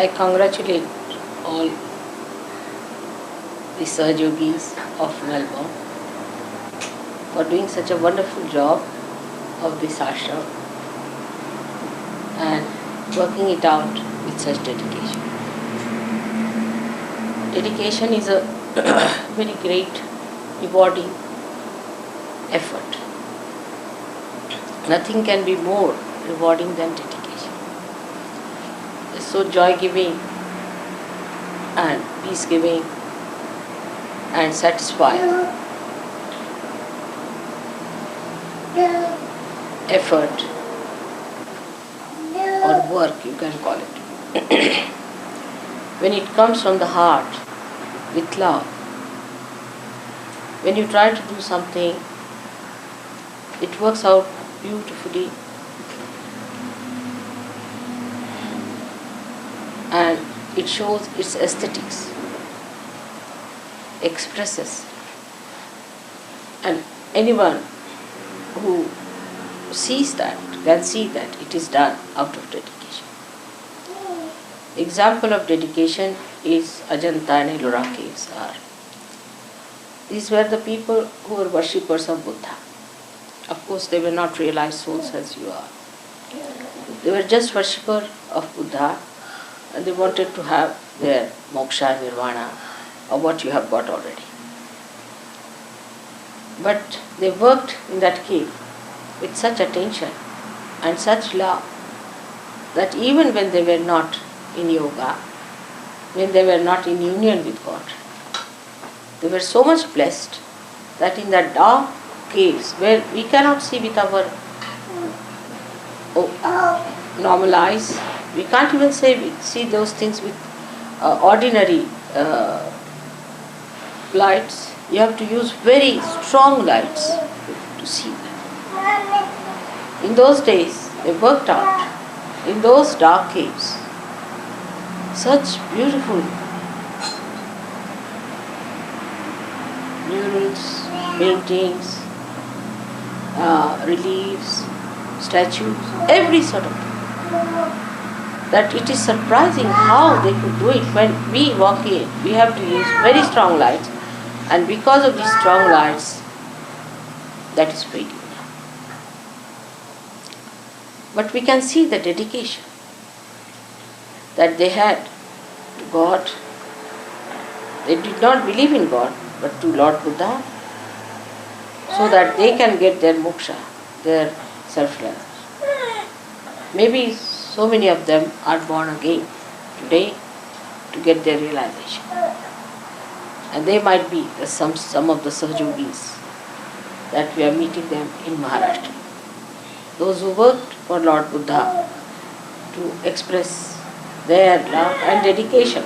I congratulate all the Sahajogis of Melbourne for doing such a wonderful job of this ashram and working it out with such dedication. Dedication is a very great, rewarding effort. Nothing can be more rewarding than dedication. So joy giving and peace giving and satisfying effort or work, you can call it. when it comes from the heart with love, when you try to do something, it works out beautifully and it shows its aesthetics, expresses, and anyone who sees that can see that it is done out of dedication. Example of dedication is Ajanta and Ellora caves are. These were the people who were worshippers of Buddha. Of course, they were not realized souls as you are. They were just worshippers of Buddha and they wanted to have their moksha, nirvana, or what you have got already. But they worked in that cave with such attention and such love that even when they were not in yoga, when they were not in union with God, they were so much blessed that in that dark caves where we cannot see with our oh, normal eyes, we can't even say we see those things with uh, ordinary uh, lights. You have to use very strong lights to see them. In those days, they worked out in those dark caves such beautiful murals, paintings, uh, reliefs, statues, every sort of thing. That it is surprising how they could do it. When we walk in, we have to use very strong lights, and because of these strong lights, that is fading. But we can see the dedication that they had to God. They did not believe in God, but to Lord Buddha, so that they can get their moksha, their self realization. Maybe so many of them are born again today to get their realization. And they might be some, some of the Sahajogis that we are meeting them in Maharashtra. Those who worked for Lord Buddha to express their love and dedication.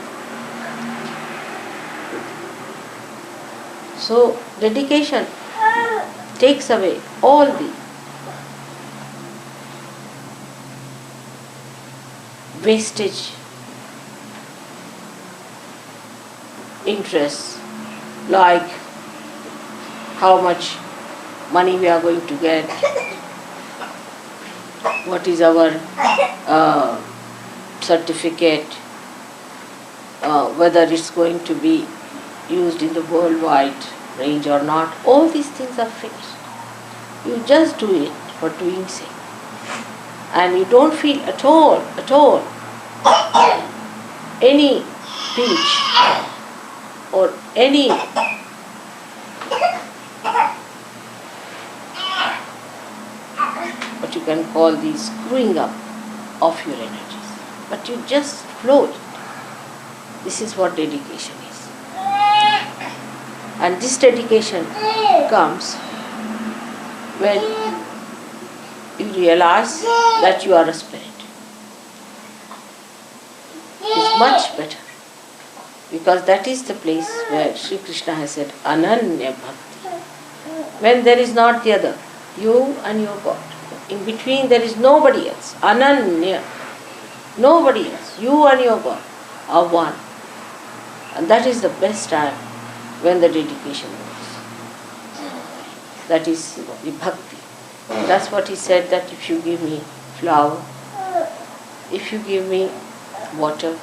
So, dedication takes away all the wastage interests like how much money we are going to get, what is our uh, certificate, uh, whether it's going to be used in the worldwide range or not. All these things are fixed. You just do it for doing sake. And you don't feel at all, at all, any pinch or any what you can call the screwing up of your energies. But you just flow it. This is what dedication is. And this dedication comes when realize that you are a spirit. It's much better because that is the place where Sri Krishna has said Ananya Bhakti. When there is not the other, you and your God. In between there is nobody else. Ananya. Nobody else. You and your God are one. And that is the best time when the dedication works. That is the bhakti. That's what he said that if you give me flour, if you give me water,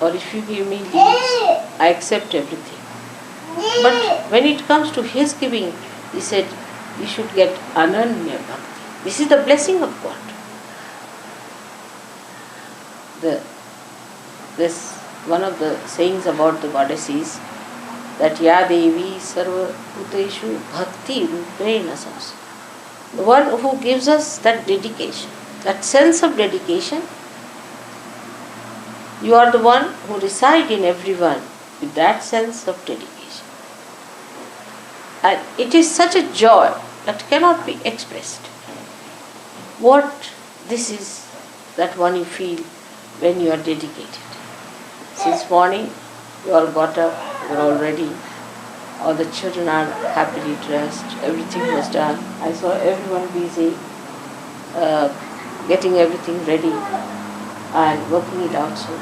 or if you give me leaves, I accept everything. But when it comes to his giving, he said, you should get ananya bhakti. This is the blessing of God. The, this one of the sayings about the goddess is that Ya Devi Sarva Bhuteshu Bhakti Rupena Samsa. The one who gives us that dedication, that sense of dedication, you are the one who reside in everyone with that sense of dedication. And it is such a joy that cannot be expressed. What this is that one you feel when you are dedicated. Since morning, you all got up, you are all ready. All the children are happily dressed, everything was done. I saw everyone busy, uh, getting everything ready and working it out so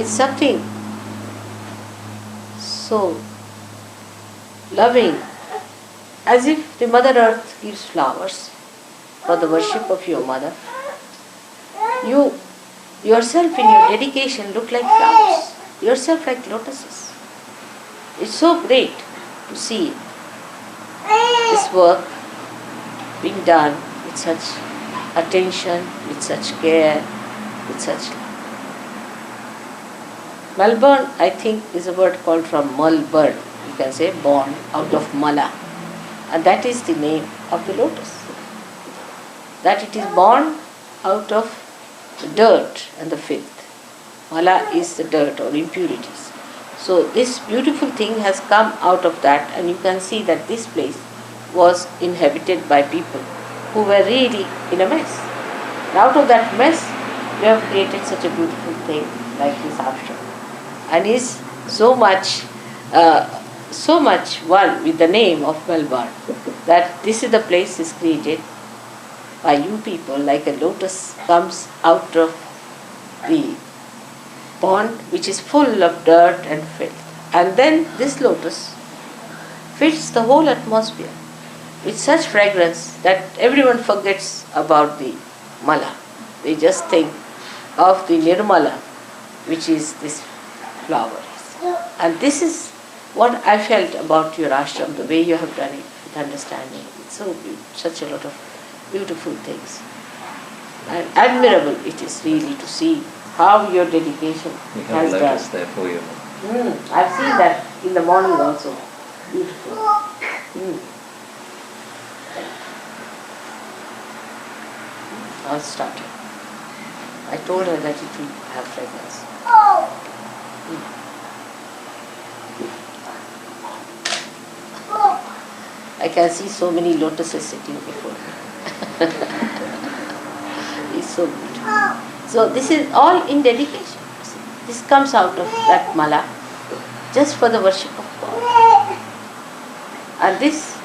It's something so loving, as if the Mother Earth gives flowers for the worship of your mother. You yourself in your dedication look like flowers, yourself like lotuses. It's so great to see this work being done with such attention, with such care, with such. Melbourne, I think, is a word called from Mulburn, you can say born out of Mala. And that is the name of the lotus. That it is born out of the dirt and the filth. Mala is the dirt or impurities. So this beautiful thing has come out of that and you can see that this place was inhabited by people who were really in a mess. And out of that mess, we have created such a beautiful thing like this ashram. And is so much, uh, so much one with the name of Melbourne that this is the place is created by you people like a lotus comes out of the pond which is full of dirt and filth. And then this lotus fills the whole atmosphere with such fragrance that everyone forgets about the mala. They just think of the nirmala, which is this flower. And this is what I felt about your ashram, the way you have done it with understanding. It's so such a lot of beautiful things. And admirable it is really to see how your dedication has have done. there for you. Mm, I've seen that in the morning also. Beautiful. Mm. It's started. I told her that it will have fragrance. Mm. I can see so many lotuses sitting before me. it's so beautiful. So this is all in dedication. This comes out of that mala just for the worship of God. And this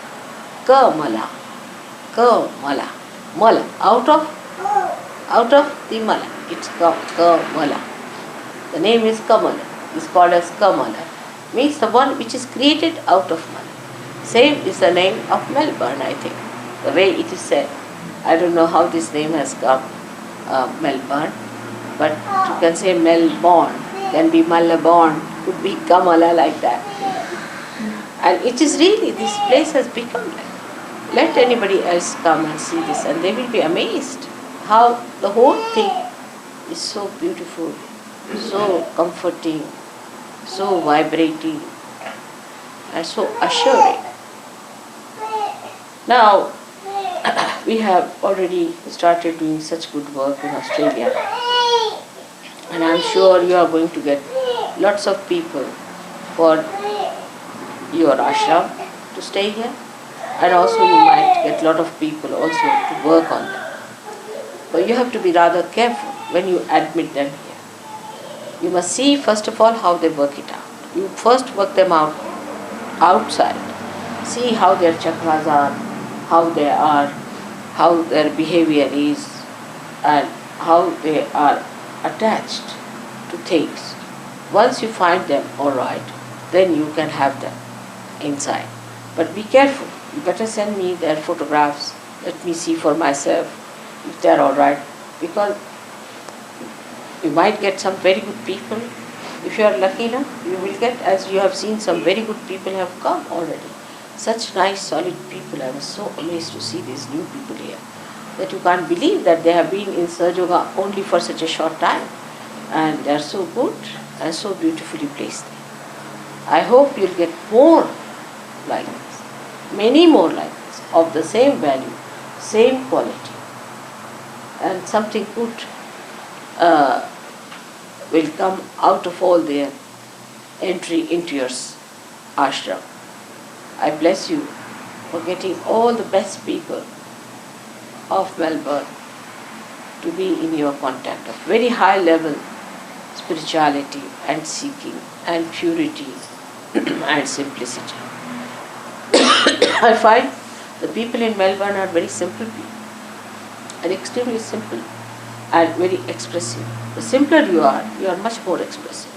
kamala, kamala, mala, out of out of the mala. It's ka- kamala. The name is Kamala. It's called as Kamala. Means the one which is created out of mala. Same is the name of Melbourne, I think. The way it is said. I don't know how this name has come, uh, Melbourne, but you can say Melbourne, can be Malabon, could be Kamala like that. And it is really, this place has become like. Let anybody else come and see this, and they will be amazed how the whole thing is so beautiful, so comforting, so vibrating, and so assuring. Now, we have already started doing such good work in Australia, and I'm sure you are going to get lots of people for your ashram to stay here, and also you might get lot of people also to work on them. But you have to be rather careful when you admit them here. You must see first of all how they work it out. You first work them out outside. See how their chakras are, how they are, how their behavior is, and how they are attached to things. Once you find them all right, then you can have them inside. But be careful. You better send me their photographs. Let me see for myself if they are all right. Because you might get some very good people. If you are lucky enough, you will get, as you have seen, some very good people have come already. Such nice, solid people. I was so amazed to see these new people here that you can't believe that they have been in Sahaja Yoga only for such a short time and they are so good and so beautifully placed. I hope you'll get more like this, many more like this, of the same value, same quality, and something good uh, will come out of all their entry into your ashram. I bless you for getting all the best people of Melbourne to be in your contact of very high level spirituality and seeking and purity and simplicity. I find the people in Melbourne are very simple people and extremely simple and very expressive. The simpler you are, you are much more expressive.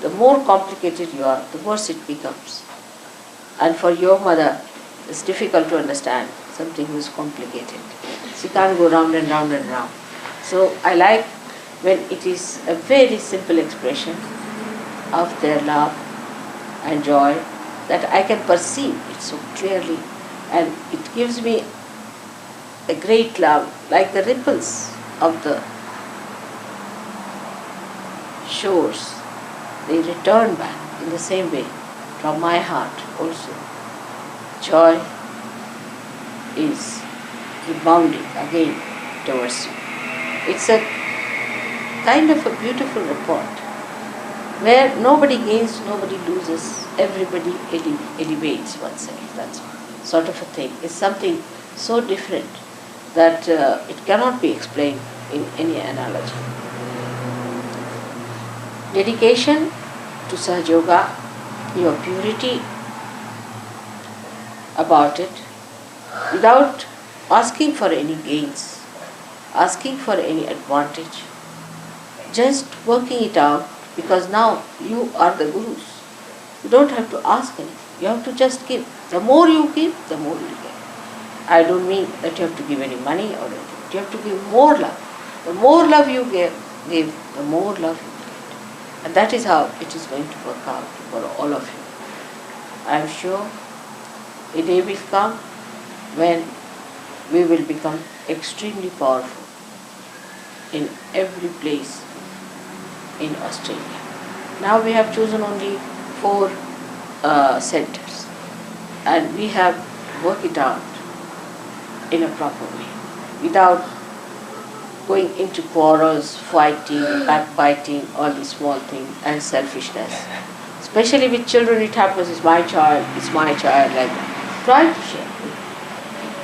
The more complicated you are, the worse it becomes. And for your mother, it's difficult to understand something is complicated. She can't go round and round and round. So I like when it is a very simple expression of their love and joy that I can perceive it so clearly and it gives me a great love like the ripples of the shores. They return back in the same way from my heart also. Joy is rebounding again towards you. It's a kind of a beautiful report where nobody gains, nobody loses, everybody elevates oneself. That's sort of a thing. It's something so different that uh, it cannot be explained in any analogy. Dedication to Sahaja Yoga, your purity about it, without asking for any gains, asking for any advantage, just working it out because now you are the gurus. You don't have to ask anything. You have to just give. The more you give, the more you get. I don't mean that you have to give any money or anything. You have to give more love. The more love you give, give the more love you. And that is how it is going to work out for all of you. I am sure a day will come when we will become extremely powerful in every place in Australia. Now we have chosen only four uh, centers and we have worked it out in a proper way without going into quarrels, fighting, backbiting, all these small things and selfishness. Especially with children it happens, it's my child, it's my child, like that. Try to share.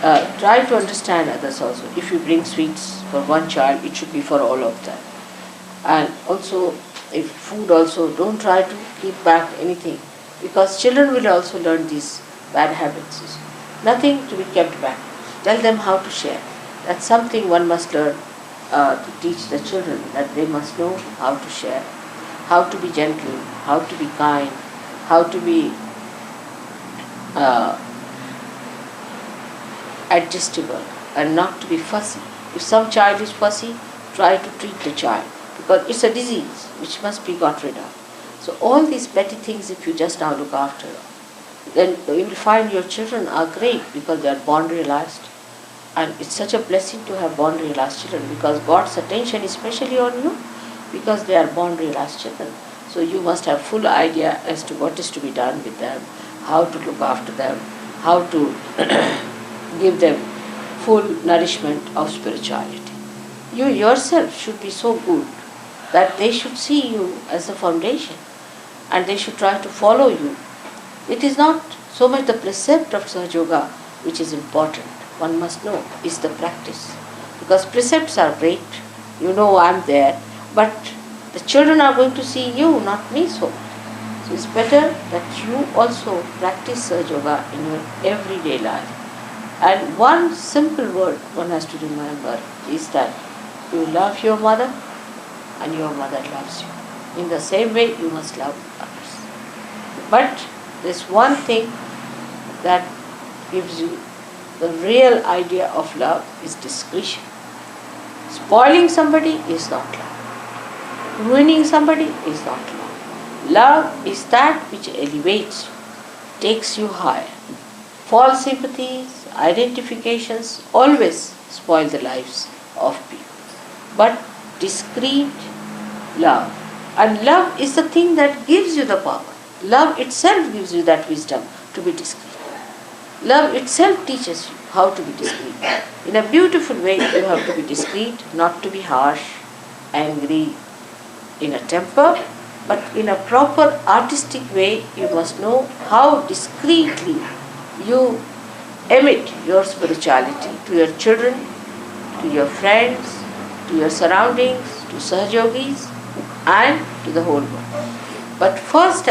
Uh, try to understand others also. If you bring sweets for one child, it should be for all of them and also if food also don't try to keep back anything because children will also learn these bad habits nothing to be kept back tell them how to share that's something one must learn uh, to teach the children that they must know how to share how to be gentle how to be kind how to be uh, adjustable and not to be fussy if some child is fussy try to treat the child because it's a disease which must be got rid of. So all these petty things, if you just now look after, them, then you will find your children are great because they are born realized. And it's such a blessing to have born realized children because God's attention is especially on you because they are born realized children. So you must have full idea as to what is to be done with them, how to look after them, how to give them full nourishment of spirituality. You yourself should be so good that they should see you as a foundation and they should try to follow you. It is not so much the precept of Sahaja Yoga which is important. One must know is the practice. Because precepts are great, you know I'm there, but the children are going to see you, not me so. So it's better that you also practice Sahaja Yoga in your everyday life. And one simple word one has to remember is that you love your mother and your mother loves you. In the same way, you must love others. But there's one thing that gives you the real idea of love is discretion. Spoiling somebody is not love. ruining somebody is not love. Love is that which elevates, takes you higher. False sympathies, identifications always spoil the lives of people. But discreet love. And love is the thing that gives you the power. Love itself gives you that wisdom to be discreet. Love itself teaches you how to be discreet. In a beautiful way, you have to be discreet, not to be harsh, angry, in a temper, but in a proper artistic way, you must know how discreetly you emit your spirituality to your children, to your friends, to your surroundings, to Sahajogis, and to the whole world. But first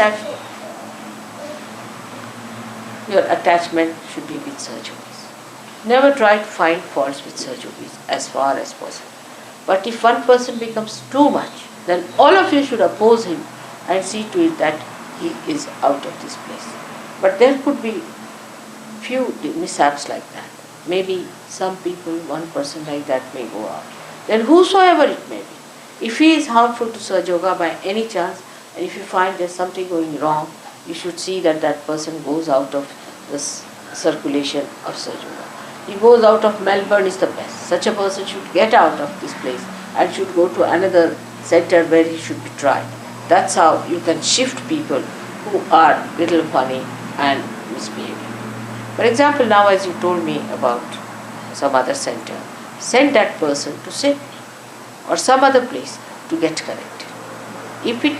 your attachment should be with Sahajogis. Never try to find faults with Sahajogis as far as possible. But if one person becomes too much, then all of you should oppose him and see to it that he is out of this place. But there could be few mishaps like that. Maybe some people, one person like that may go out. Then whosoever it may be, if he is harmful to Sahajoga by any chance, and if you find there's something going wrong, you should see that that person goes out of this circulation of Sahajoga. He goes out of Melbourne is the best. Such a person should get out of this place and should go to another center where he should be tried. That's how you can shift people who are little funny and misbehaving. For example, now as you told me about some other center, send that person to SIP or some other place to get corrected. If it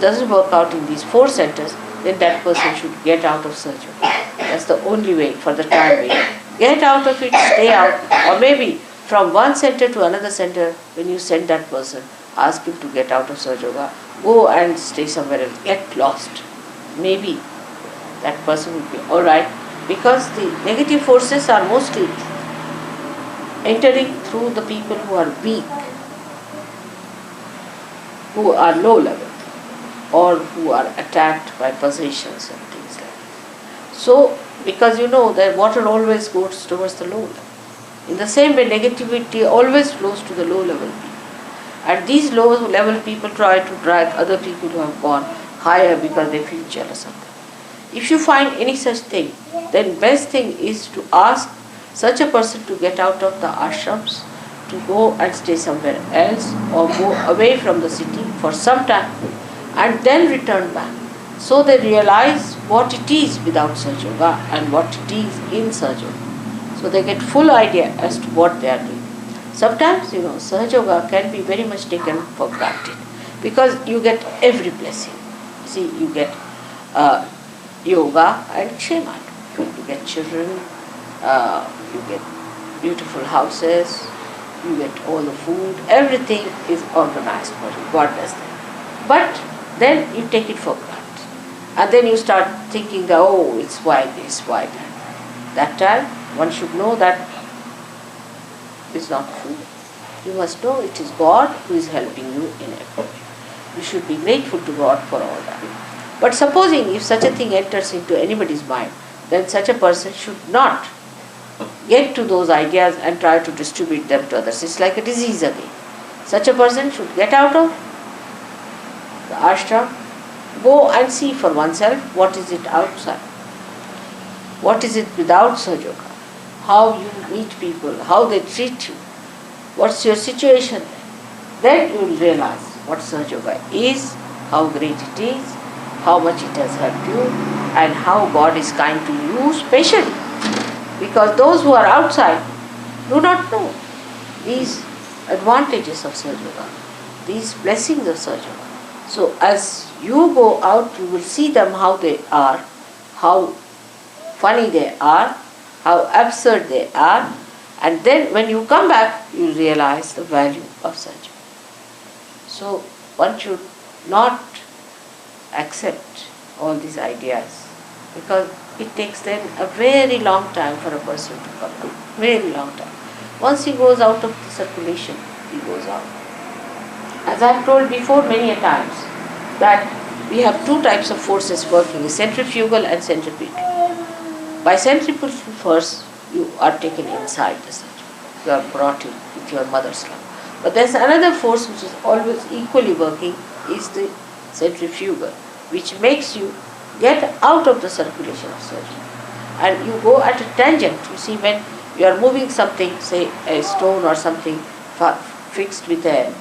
doesn't work out in these four centers, then that person should get out of surgery. That's the only way for the time being. Get out of it, stay out, or maybe from one center to another center, when you send that person, ask him to get out of Sahajoga, go and stay somewhere else, get lost. Maybe that person will be alright because the negative forces are mostly entering through the people who are weak, who are low level, or who are attacked by possessions and things like that. So, because you know that water always goes towards the low level. In the same way, negativity always flows to the low level people. And these low level people try to drag other people who have gone higher because they feel jealous of them. If you find any such thing, then best thing is to ask such a person to get out of the ashrams, to go and stay somewhere else or go away from the city for some time and then return back. So they realize what it is without Sahajoga and what it is in Sahajoga. So they get full idea as to what they are doing. Sometimes, you know, Sahajoga can be very much taken for granted because you get every blessing. See, you get uh, yoga and Kshemat. You get children, uh, you get beautiful houses, you get all the food, everything is organized for you. God does that. But then you take it for granted. And then you start thinking that, oh, it's why it's why that. Time, one should know that it's not true. You must know it is God who is helping you in every way. You should be grateful to God for all that. But supposing if such a thing enters into anybody's mind, then such a person should not get to those ideas and try to distribute them to others. It's like a disease again. Such a person should get out of the ashram, go and see for oneself what is it outside. What is it without Sahajoga? How you meet people, how they treat you, what's your situation. Then you will realize what Sahajoga is, how great it is, how much it has helped you, and how God is kind to you specially. Because those who are outside do not know these advantages of Sahajoga, these blessings of Sahajoga. So as you go out, you will see them how they are, how funny they are, how absurd they are, and then when you come back, you realize the value of such. So one should not accept all these ideas because it takes then a very long time for a person to come out. Very long time. Once he goes out of the circulation, he goes out. As I have told before many a times, that we have two types of forces working, centrifugal and centripetal. By centrifugal force, you are taken inside the centrifuge. You are brought in with your mother's love. But there's another force which is always equally working is the centrifugal, which makes you get out of the circulation of surgery. And you go at a tangent. You see, when you are moving something, say a stone or something fixed with a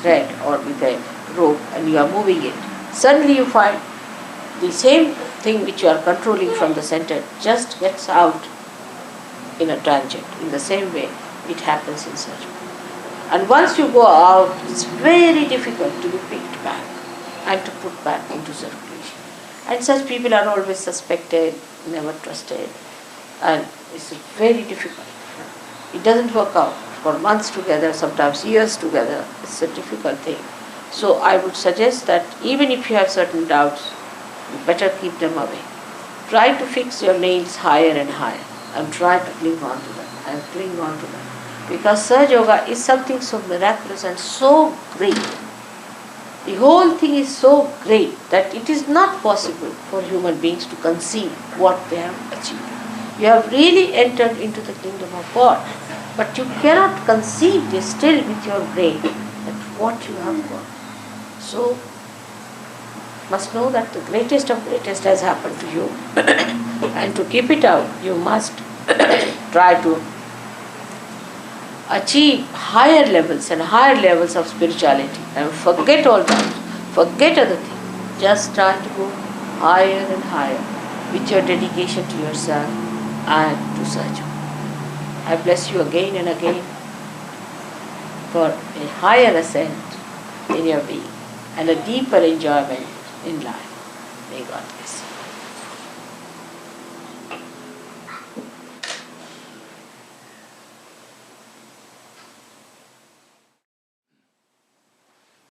thread or with a rope, and you are moving it, suddenly you find the same thing which you are controlling from the center just gets out in a tangent. In the same way, it happens in surgery. And once you go out, it's very difficult to be picked back and to put back into circulation. And such people are always suspected, never trusted, and it's very difficult. It doesn't work out for months together, sometimes years together. It's a difficult thing. So I would suggest that even if you have certain doubts, you better keep them away. Try to fix your nails higher and higher and try to cling on to them and cling on to them. Because Sahaja Yoga is something so miraculous and so great. The whole thing is so great that it is not possible for human beings to conceive what they have achieved. You have really entered into the kingdom of God, but you cannot conceive this still with your brain that what you have got. So, must know that the greatest of greatest has happened to you, and to keep it out, you must try to achieve higher levels and higher levels of spirituality and forget all that, forget other things. Just try to go higher and higher with your dedication to yourself and to search. I bless you again and again for a higher ascent in your being and a deeper enjoyment in life. May God bless you.